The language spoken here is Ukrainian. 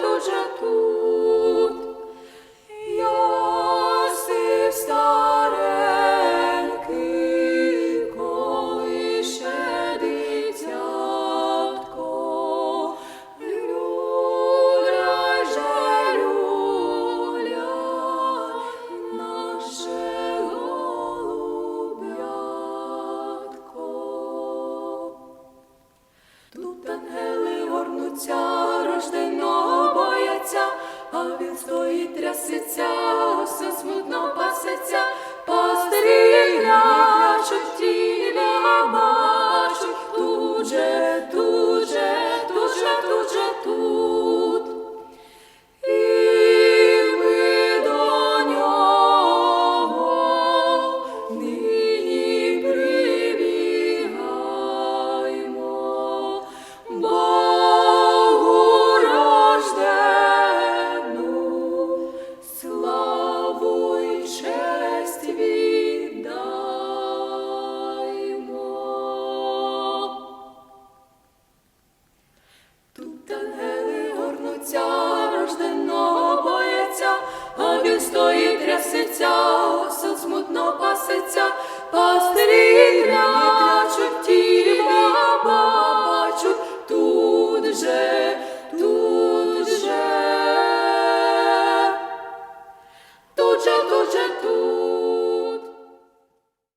тут тут. Йосип старенький, коли ще дитятко, люля же люля, наше голубятко. Тут ангели горнуться, стоїть трясеться, все смутно пасеться, пастирі клячуть, Тангели горнуться, рожденного бояться, а він стоїть трясеться, осел смутно пасеться, пастирі клячуть, тілі бачуть, тут же, тут же, тут же, тут же.